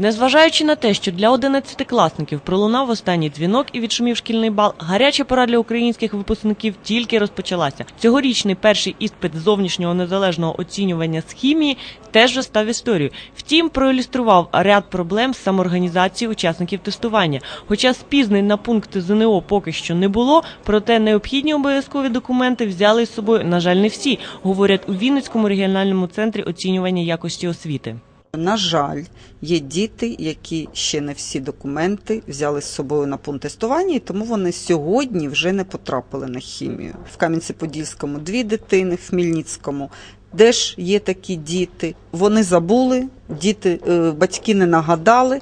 Незважаючи на те, що для 11-класників пролунав останній дзвінок і відшумів шкільний бал, гаряча пора для українських випускників тільки розпочалася. Цьогорічний перший іспит зовнішнього незалежного оцінювання з хімії теж став історією. Втім, проілюстрував ряд проблем з самоорганізації учасників тестування. Хоча спізнень на пункти ЗНО поки що не було, проте необхідні обов'язкові документи взяли з собою, на жаль, не всі, говорять у Вінницькому регіональному центрі оцінювання якості освіти. На жаль, є діти, які ще не всі документи взяли з собою на пункт тестування, і тому вони сьогодні вже не потрапили на хімію. В Кам'янці-Подільському дві дитини, в Хмельницькому. Де ж є такі діти? Вони забули, діти, е, батьки не нагадали.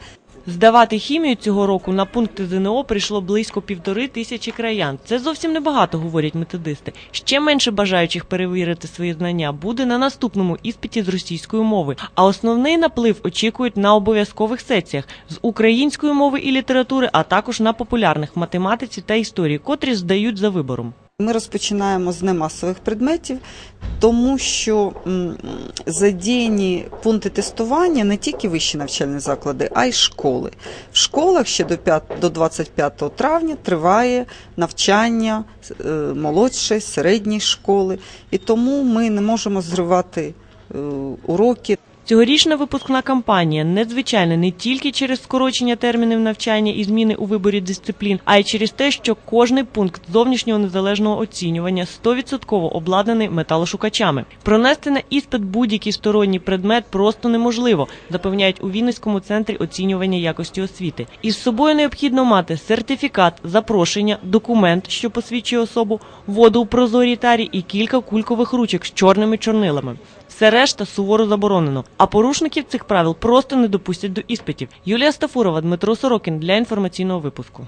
Здавати хімію цього року на пункти ЗНО прийшло близько півтори тисячі краян. Це зовсім небагато, говорять методисти. Ще менше бажаючих перевірити свої знання буде на наступному іспиті з російської мови. А основний наплив очікують на обов'язкових сесіях з української мови і літератури, а також на популярних математиці та історії, котрі здають за вибором. Ми розпочинаємо з немасових предметів, тому що задіяні пункти тестування не тільки вищі навчальні заклади, а й школи. В школах ще до 5, до 25 травня триває навчання е, молодшої, середньої школи, і тому ми не можемо зривати е, уроки. Цьогорічна випускна кампанія незвичайна не тільки через скорочення термінів навчання і зміни у виборі дисциплін, а й через те, що кожний пункт зовнішнього незалежного оцінювання 100% обладнаний металошукачами. Пронести на іспит будь-який сторонній предмет просто неможливо, запевняють у Вінницькому центрі оцінювання якості освіти. Із собою необхідно мати сертифікат, запрошення, документ, що посвідчує особу, воду у прозорій тарі і кілька кулькових ручок з чорними чорнилами. Все решта суворо заборонено. А порушників цих правил просто не допустять до іспитів. Юлія Стафурова, Дмитро Сорокін для інформаційного випуску.